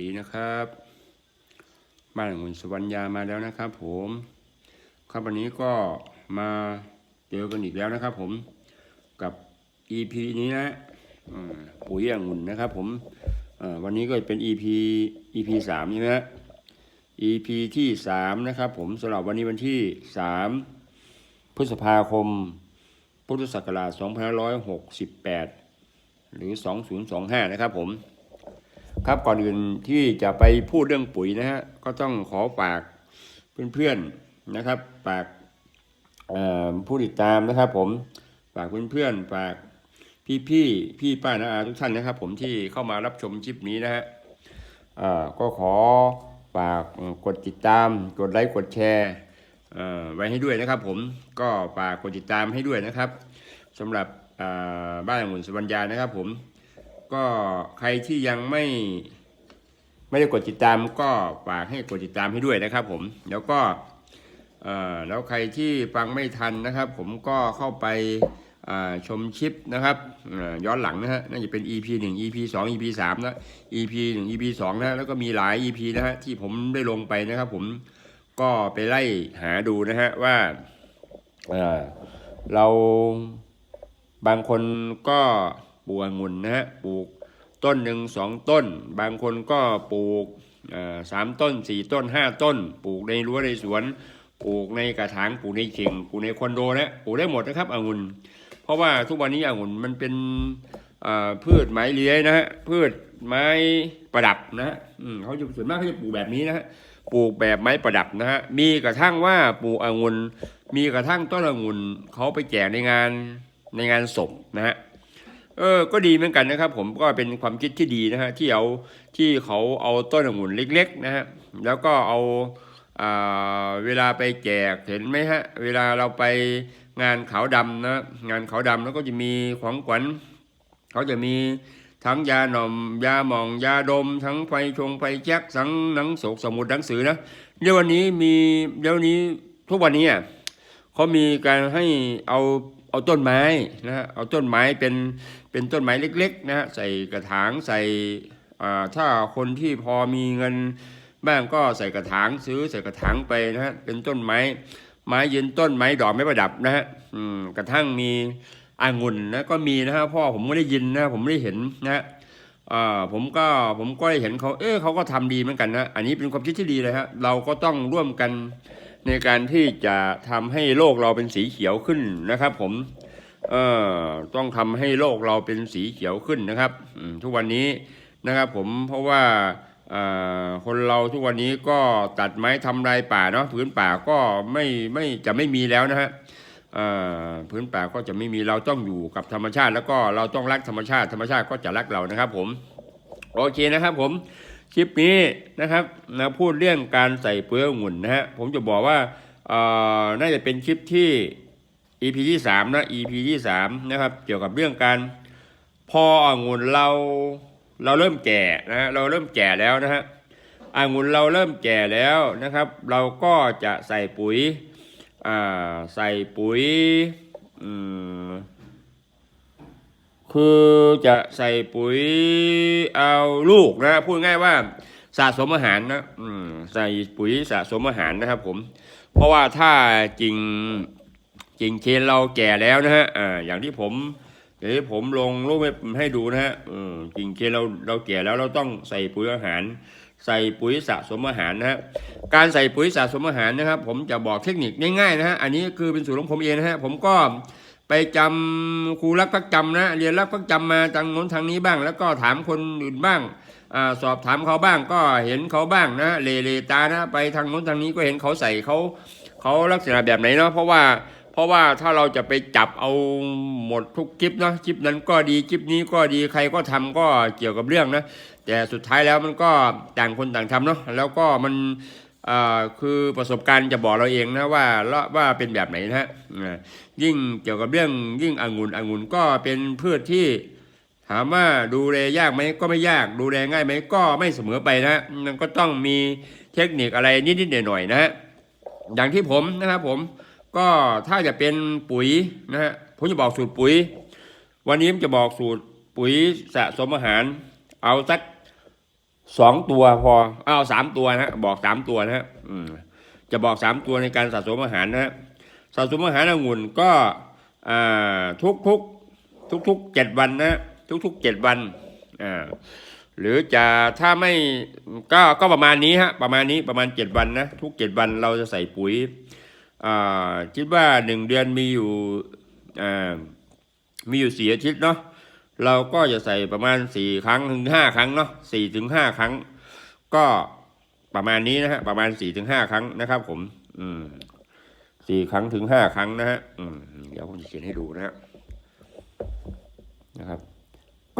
ดีนะครับ บ้านหุ่นสวรรยามาแล้วนะครับ ผมครับวันนี้ก็มาเจอกันอีกแล้วนะครับ ผมกับ EP นี้นะปุ๋ยองุ่นนะครับ ผมวันนี้ก็เป็น EP EP สามใช่ไหมฮะ EP ที่สามนะครับ ผมสำหรับวันนี้วันที่สามพฤษภาคม พุทธศักราช2568 หรือ 2025 นะครับผม ครับก่อนอื่นที่จะไปพูดเรื่องปุ๋ยนะฮะก็ต้องขอฝากเพื่อนๆนะครับฝากผู้ติดตามนะครับ ผมฝากเพื่อนๆฝากพี่ๆพี่ป้านาอาทุกท่านนะครับ ผมที่เข้ามารับชมคลิปนี้นะฮะก็ขอฝากกดติดตาม กดไลค์กดแชร์ไว้ให้ด้วยนะครับ ผมก็ฝากกดติดตามให้ด้วยนะครับสำหรับบ้านหมุนสวรรยานะครับ ผม ก็ใครที่ยังไม่ไม่ได้กดติดตามก็ฝากให้กดติดตามให้ด้วยนะครับผมแล้วก็แล้วใครที่ฟังไม่ทันนะครับ ผมก็เข้าไปชมคลิปนะครับย้อนหลังนะฮะน่าจะเป็น EP 1 EP 2 EP 3นะ EP 1 EP 2นะแล้วก็มีหลาย EP นะฮะที่ผมได้ลงไปนะครับ ผมก็ไปไล่หาดูนะฮะว่าเราบางคนก็ ปลูกองุ่นนะฮะปลูกต้นหนึ่งสองต้น บางคนก็ปลูกสามต้นสี่ต้นห้าต้น ปลูกในรั้วในสวน ปลูกในกระถางปลูกในเข่งปลูกในคอนโดนะปลูกได้หมดนะครับองุ่นเพราะว่าทุกวันนี้องุ่นมันเป็นพืชไม้เลื้อยนะฮะพืชไม้ประดับนะฮะเขาจะส่วนมากเขาจะปลูกแบบนี้นะฮะปลูกแบบไม้ประดับนะฮะมีกระทั่งว่าปลูกองุ่นมีกระทั่งต้นองุ่นเขาไปแจกในงานในงานศพนะฮะ เออก็ดีเหมือนกันนะครับ ผมก็เป็นความคิดที่ดีนะฮะที่เอาที่เขาเอาต้นองุ่นเล็ก ๆ นะฮะแล้วก็เอาอ่าเวลาไปแจกเห็นไหมฮะเวลาเราไปงานขาวดำนะงานขาวดำแล้วก็จะมีของขวัญเขาจะมีทั้งยาหน่อมยาหมองยาดม ทั้งไฟชงไฟแจ็คทั้งหนังโศกสมุดหนังสือนะเดี๋ยววันนี้มีเดี๋ยวนี้ทุกวันนี้อะเขามีการให้เอา เอาต้นไม้นะฮะเอาต้นไม้เป็นเป็นต้นไม้เล็กๆนะฮะใส่กระถางใส่อ่าถ้าคนที่พอมีเงินบ้างก็ใส่กระถางซื้อใส่กระถางไปนะฮะเป็นต้นไม้ไม้ยืนต้นไม้ดอกไม้ประดับนะฮะอืมกระทั่งมีองุ่นนะก็มีนะฮะพ่อผมไม่ได้ยินนะผมไม่ได้เห็นนะฮะอ่าผมก็ผมก็ได้เห็นเขาเออเขาก็ทำดีเหมือนกันนะอันนี้เป็นความคิดที่ดีเลยฮะเราก็ต้องร่วมกัน ในการที่จะทำให้โลกเราเป็นสีเขียวขึ้นนะครับ ผมเอ่อต้องทำให้โลกเราเป็นสีเขียวขึ้นนะครับทุกวันนี้นะครับ ผมเพราะว่าคนเราทุกวันนี้ก็ตัดไม้ทำลายป่าเนาะพื้นป่าก็ไม่ไม่จะไม่มีแล้วนะฮะพื้นป่าก็จะไม่มีเราต้องอยู่กับธรรมชาติ แล้วก็เราต้องรักธรรมชาติ ธรรมชาติก็จะรักเรานะครับ ผม โอเคนะครับผม คลิปนี้นะครับนะพูดเรื่องการใส่เปลือกองุ่นนะฮะผมจะบอกว่าอ่าน่าจะเป็นคลิปที่ EP ที่สามนะ EP ที่สามนะครับ เกี่ยวกับเรื่องการพอองุ่นเราเราเริ่มแก่นะฮะเราเริ่มแก่แล้วนะฮะองุ่นเราเริ่มแก่แล้วนะครับ เราก็จะใส่ปุ๋ยอ่าใส่ปุ๋ยอืม คือจะใส่ปุ๋ยเอาลูกนะ พูดง่ายว่าสะสมอาหารนะอืมใส่ปุ๋ยสะสมอาหารนะครับ ผม เพราะว่าถ้าจริงจริงเคนเราแก่แล้วนะฮะอ่าอย่างที่ผมอย่างที่ผมลงรูปให้ดูนะฮะอืมจริงเคนเราเราแก่แล้วเราต้องใส่ปุ๋ยอาหาร ใส่ปุ๋ยสะสมอาหารนะฮะการใส่ปุ๋ยสะสมอาหารนะครับ ผมจะบอกเทคนิคง่ายๆนะฮะอันนี้คือเป็นสูตรของผมเองนะฮะผมก็ ไปจำครูรักพักจำนะเรียนรักพักจำมาทางโน้นทางนี้บ้าง แล้วก็ถามคนอื่นบ้างอสอบถามเขาบ้างก็เห็นเขาบ้างนะเลเลตานะ ไปทางโน้นทางนี้ก็เห็นเขาใส่เขาเขาลักษณะแบบไหนเนาะเพราะว่าเพราะว่าถ้าเราจะไปจับเอาหมดทุกคลิปเนาะคลิปนั้นก็ดีคลิปนี้ก็ดีใครก็ทำก็เกี่ยวกับเรื่องนะแต่สุดท้ายแล้วมันก็ต่างคนต่างทำเนาะแล้วก็มัน คือประสบการณ์จะบอกเราเองนะว่าว่าเป็นแบบไหนนะฮะยิ่งเกี่ยวกับเรื่องยิ่งองุ่นองุ่นก็เป็นพืชที่ถามว่าดูแลยากไหมก็ไม่ยาก ดูแลง่ายไหมก็ไม่เสมอไปนะมันก็ต้องมีเทคนิคอะไรนิดๆหน่อยๆนะฮะอย่างที่ผมนะครับผมก็ถ้าจะเป็นปุ๋ยนะฮะผมจะบอกสูตรปุ๋ย วันนี้ผมจะบอกสูตรปุ๋ยสะสมอาหาร เอาสัก สองตัวพอเอาสามตัวนะบอกสามตัวนะอืมจะบอกสามตัวในการสะสมอาหารนะสะสมอาหารองุ่นก็ทุกทุกทุกทุกเจ็ดวันนะทุกทุกเจ็ดวันอ่าหรือจะถ้าไม่ก็ก็ประมาณนี้ฮะประมาณนี้ประมาณเจ็ดวันนะทุกเจ็ดวันเราจะใส่ปุ๋ยอ่าคิดว่าหนึ่งเดือนมีอยู่อ่ามีอยู่สี่อาทิตย์เนาะ เราก็จะใส่ประมาณสี่ครั้งถึงห้าครั้งเนาะสี่ถึงห้าครั้ง ก็ประมาณนี้นะฮะประมาณสี่ถึงห้าครั้งนะครับ ผม อืมสี่ครั้งถึงห้าครั้งนะฮะอืมเดี๋ยวผมจะเขียนให้ดูนะฮะนะครับ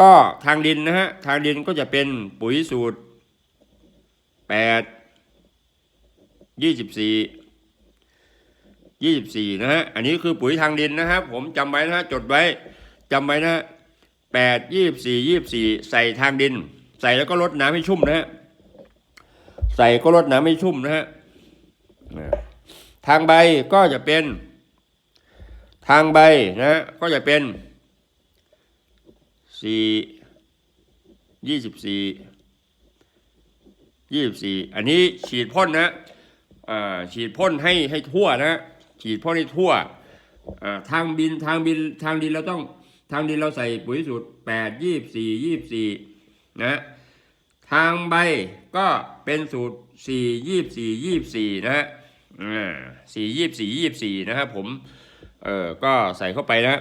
ก็ทางดินนะฮะทางดินก็จะเป็นปุ๋ยสูตรแปดยี่สิบสี่ยี่สิบสี่นะฮะอันนี้คือปุ๋ยทางดินนะครับ ผมจำไว้นะฮะจดไว้จำไว้นะ แปดยี่สี่ยี่สี่ใส่ทางดิน ใส่แล้วก็ลดน้ำให้ชุ่มนะฮะใส่ก็ลดน้ำให้ชุ่มนะฮะทางใบก็จะเป็น ทางใบนะก็จะเป็นสี่ยี่สิบสี่ยี่สิบสี่อันนี้ฉีดพ่นนะฉีดพ่นให้ให้ทั่วนะฉีดพ่นให้ทั่วทางบินทางบินทางดินเราต้อง ทางดินเราใส่ปุ๋ยสูตรแปดยี่สี่ยี่สี่นะทางใบก็เป็นสูตรสี่ยี่สี่ยี่สี่นะฮะสี่ยี่สี่ยี่สี่นะครับผมเออก็ใส่เข้าไปนะ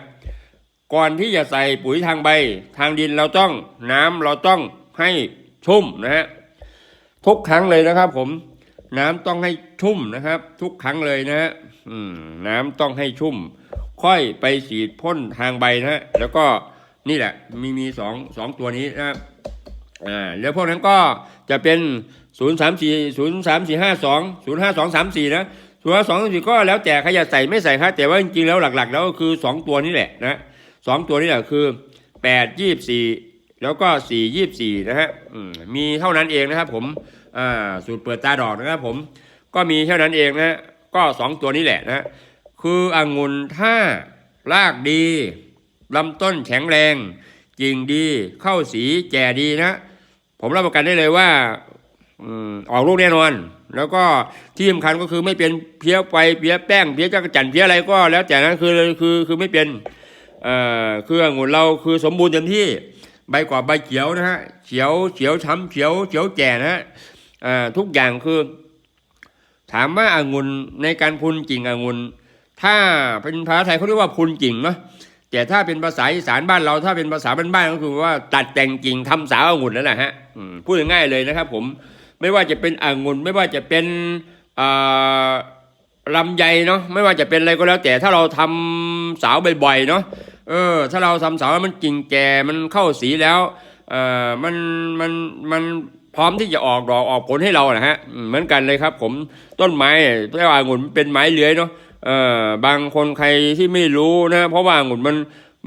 ก่อนที่จะใส่ปุ๋ยทางใบ ทางดินเราต้องน้ำเราต้องให้ชุ่มนะฮะทุกครั้งเลยนะครับผม น้ำต้องให้ชุ่มนะครับ ทุกครั้งเลยนะฮะน้ำต้องให้ชุ่ม ค่อยไปฉีดพ่นทางใบนะฮะแล้วก็นี่แหละมีมีสองสองตัวนี้นะครับอ่าแล้วพวกนั้นก็จะเป็นศูนย์สามสี่ศูนย์สามสี่ห้าสองศูนย์ห้าสองสามสี่นะศูนย์ห้าสองสามสี่ก็แล้วแต่ใครจะใส่ไม่ใส่ครับแต่ว่าจริงๆแล้วหลัก ๆ แล้วก็คือสองตัวนี้แหละนะสองตัวนี้แหละคือแปดยี่สี่แล้วก็สี่ยี่สี่นะฮะมมีเท่านั้นเองนะครับผม อ่าสูตรเปิดตาดอกนะครับผมก็มีเท่านั้นเองนะก็สองตัวนี้แหละนะคือองุ่นถ้ารากดีลำต้นแข็งแรงกิ่งดีเข้าสีแก่ดีนะ ผมรับประกันได้เลยว่าออกลูกแน่นอน แล้วก็ที่สำคัญก็คือไม่เป็นเพี้ยไฟเพี้ยแป้งเพี้ยจักรจันเพี้ยอะไรก็ แล้วแต่นั้นคือคือคือไม่เป็นเอ่อคือองุ่นเราคือสมบูรณ์เต็มที่ใบกว่าใบเขียวนะฮะเขียวเขียวช้ำเขียวเขียวแก่นะฮะ ทุกอย่างคือ ถามว่าอางุ่นในการพุนกิ่งองุ่นถ้าเป็นภาษาไทยเขาเรียกว่าพุนกิ่งเนาะแต่ถ้าเป็นภาษาอีสานบ้านเราถ้าเป็นภาษาบ้านๆก็คือว่าตัดแต่งกิ่งทำสาวองุ่นนั่นแหละฮะพูดง่ายๆเลยนะครับ ผมไม่ว่าจะเป็นองุ่นไม่ว่าจะเป็นลำไยเนาะไม่ว่าจะเป็นอะไรก็แล้ว แต่ถ้าเราทำสาวบ่อยๆเนาะเออ ถ้าเราทำสาวแล้วมันกิ่งแก่มันเข้าสีแล้วเออมันมันมัน พร้อมที่จะออกดอกออกผลให้เรานะฮะเหมือนกันเลยครับ ผมต้นไม้เรียกว่าองุ่นเป็นไม้เลื้อยเนาะเอ่อบางคนใครที่ไม่รู้นะ เพราะว่าองุ่นมัน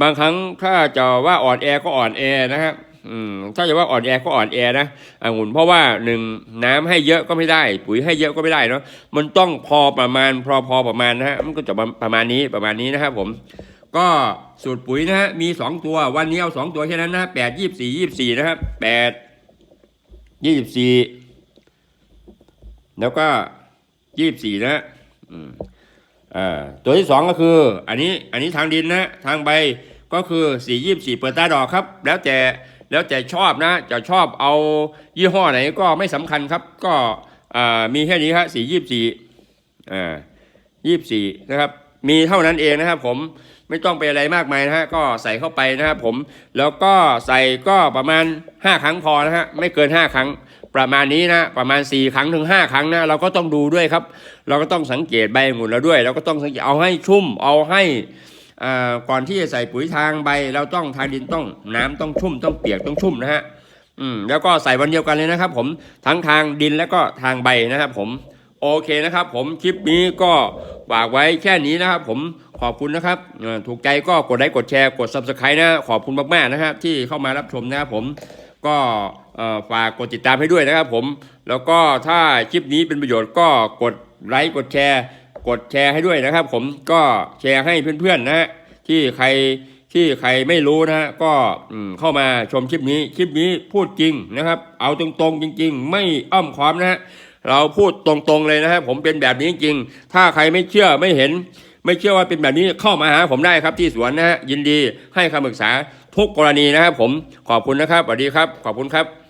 บางครั้งถ้าจะว่าอ่อนแอก็อ่อนแอนะฮะอืมถ้าจะว่าอ่อนแอก็อ่อนแอนะองุ่นเพราะว่าหนึ่งน้ำให้เยอะก็ไม่ได้ ปุ๋ยให้เยอะก็ไม่ได้เนาะมันต้องพอประมาณพอพอประมาณนะฮะมันก็จะประมาณนี้ประมาณนี้นะครับผม ก็สูตรปุ๋ยนะฮะมีสองตัววันนี้เอาสองตัวแค่นั้นนะแปดยี่สี่ยี่สี่นะครับแปด ยี่สี่แล้วก็ยี่สี่นะอ่าตัวที่สองก็คือ อันนี้อันนี้ทางดินนะทางใบก็คือสี่ยี่สี่เปิดตาดอกครับ แล้วแต่แล้วแต่ชอบนะ จะชอบเอายี่ห้อไหนก็ไม่สำคัญครับ ก็อ่ามีแค่นี้ครับสี่ยี่สี่อ่ายี่สี่นะครับ มีเท่านั้นเองนะครับผม ไม่ต้องไปอะไรมากมายนะฮะก็ใส่เข้าไปนะครับผม แล้วก็ใส่ก็ประมาณ 5 ครั้งพอนะฮะไม่เกิน 5 ครั้งประมาณนี้นะประมาณ 4 ครั้งถึง 5 ครั้งนะเราก็ต้องดูด้วยครับ เราก็ต้องสังเกตใบองุ่นเราด้วย เราก็ต้องสังเกตเอาให้ชุ่มเอาให้ก่อนที่จะใส่ปุ๋ยทางใบ เราต้องทางดินต้องน้ำต้องชุ่มต้องเปียกต้องชุ่มนะฮะอืมแล้วก็ใส่วันเดียวกันเลยนะครับ ผมทั้งทางดินแล้วก็ทางใบนะครับ ผมโอเคนะครับ ผมคลิปนี้ก็ฝากไว้แค่นี้นะครับ ผม ขอบคุณนะครับ ถูกใจก็กดไลค์กดแชร์กด subscribe นะขอบคุณมากๆนะครับที่เข้ามารับชมนะครับผมก็ฝากกดติดตามให้ด้วยนะครับผม แล้วก็ถ้าคลิปนี้เป็นประโยชน์ก็กดไลค์กดแชร์ กดแชร์ให้ด้วยนะครับ ผมก็แชร์ให้เพื่อนๆนะฮะที่ใครที่ใครไม่รู้นะฮะก็เข้ามาชมคลิปนี้คลิปนี้พูดจริงนะครับ เอาตรงๆจริง ๆ ไม่อ้อมค้อมนะฮะเราพูดตรงๆเลยนะฮะผมเป็นแบบนี้จริง ถ้าใครไม่เชื่อไม่เห็น ไม่เชื่อว่าเป็นแบบนี้เข้ามาหาผมได้ครับที่สวนนะฮะยินดีให้คำปรึกษาทุกกรณีนะครับผมขอบคุณนะครับสวัสดีครับ ขอบคุณครับ